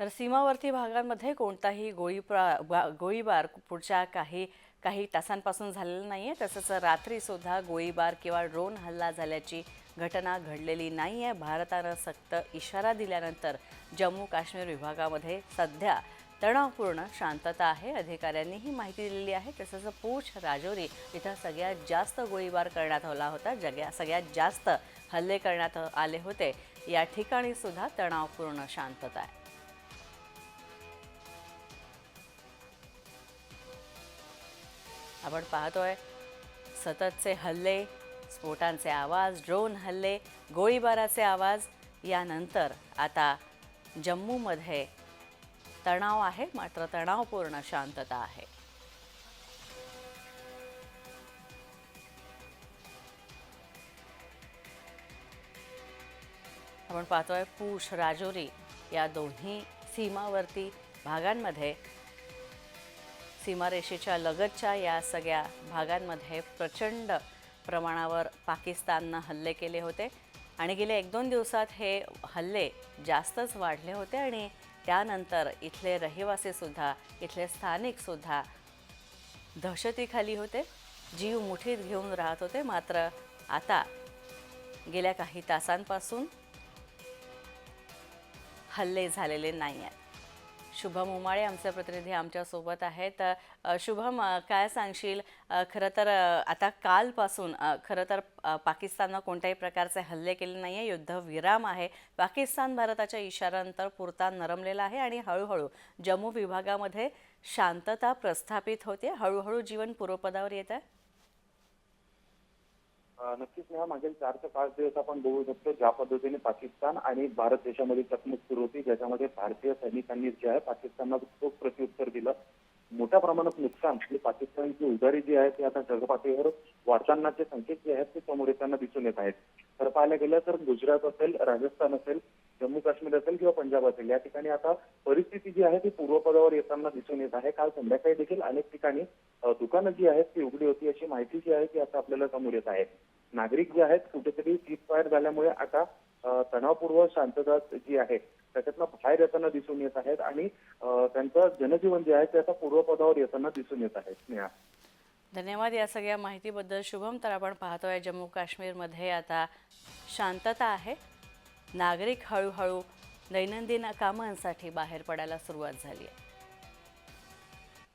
तर सीमावर्ती भागांमध्ये कोणताही गोळीप्रा गोळीबार पुढच्या काही काही तासांपासून झालेला नाही आहे तसंच रात्रीसुद्धा गोळीबार किंवा ड्रोन हल्ला झाल्याची घटना घडलेली नाही आहे भारतानं सक्त इशारा दिल्यानंतर जम्मू काश्मीर विभागामध्ये सध्या तणावपूर्ण शांतता आहे. अधिकाऱ्यांनी ही माहिती दिलेली आहे. तसंच पूछ राजौरी इथं सगळ्यात जास्त गोळीबार करण्यात आला होता. जग्या सगळ्यात जास्त हल्ले करण्यात आले होते. या ठिकाणी सुद्धा तणावपूर्ण शांतता आहे. आपण पाहतोय. सततचे हल्ले स्फोटांचे आवाज ड्रोन हल्ले गोळीबाराचे आवाज यानंतर आता जम्मूमध्ये तणाव आहे मात्र तणावपूर्ण शांतता आहे. आपण पाहतोय पूष राजौरी या दोन्ही सीमावर्ती भागांमध्ये सीमारेषेच्या लगतच्या या सगळ्या भागांमध्ये प्रचंड प्रमाणावर पाकिस्ताननं हल्ले केले होते. आणि गेल्या एक दोन दिवसात हे हल्ले जास्तच वाढले होते आणि त्यानंतर इथले रहिवासीसुद्धा इथले स्थानिकसुद्धा दहशतीखाली होते. जीव मुठीत घेऊन राहत होते. मात्र आता गेल्या काही तासांपासून हल्ले झालेले नाही आहेत शुभम उमाळे आमचे प्रतिनिधी आमच्यासोबत आहेत. शुभम काय सांगशील? खरं तर आता कालपासून खरं तर पाकिस्ताननं कोणत्याही प्रकारचे हल्ले केले नाही आहे युद्धविराम आहे. पाकिस्तान भारताच्या इशाऱ्यानंतर पुरता नरमलेला आहे आणि हळूहळू जम्मू विभागामध्ये शांतता प्रस्थापित होते. हळूहळू जीवन पूर्वपदावर येत आहे. नक्कीच नेहा मागील चार ते पाच दिवस आपण बघू शकतो ज्या पद्धतीने पाकिस्तान आणि भारत देशामध्ये चकमक सुरू होती ज्याच्यामध्ये भारतीय सैनिकांनी जे आहे पाकिस्तानला चोख प्रत्युत्तर दिलं. मोठ्या प्रमाणात नुकसान आणि पाकिस्तानची उदारी जी आहे ती आता जगपातळीवर वाढतानाचे संकेत जे आहेत ते समोर येताना दिसून येत आहेत. तर पाहायला गेलं तर गुजरात असेल राजस्थान असेल जम्मू काश्मीर असेल किंवा पंजाब असेल या ठिकाणी आता परिस्थिती जी आहे ती पूर्वपदावर येताना दिसून येत आहे. काल संध्याकाळी देखील अनेक ठिकाणी दुकानं जी आहेत ती उघडी होती अशी माहिती जी आहे ती आता आपल्याला समोर येत आहे. नागरिक जे आहेत कुठेतरी सीज फायर झाल्यामुळे आता तणावपूर्व शांतता जी आहे त्याच्यातनं बाहेर येताना दिसून येत आहेत आणि त्यांचं जनजीवन जे आहे ते आता पूर्वपदावर येताना दिसून येत आहे. स्नेहा. धन्यवाद या सगळ्या माहितीबद्दल. शुभम तर आपण पाहतोय जम्मू काश्मीरमध्ये आता शांतता आहे. नागरिक हळूहळू दैनंदिन कामांसाठी बाहेर पडायला सुरुवात झाली आहे.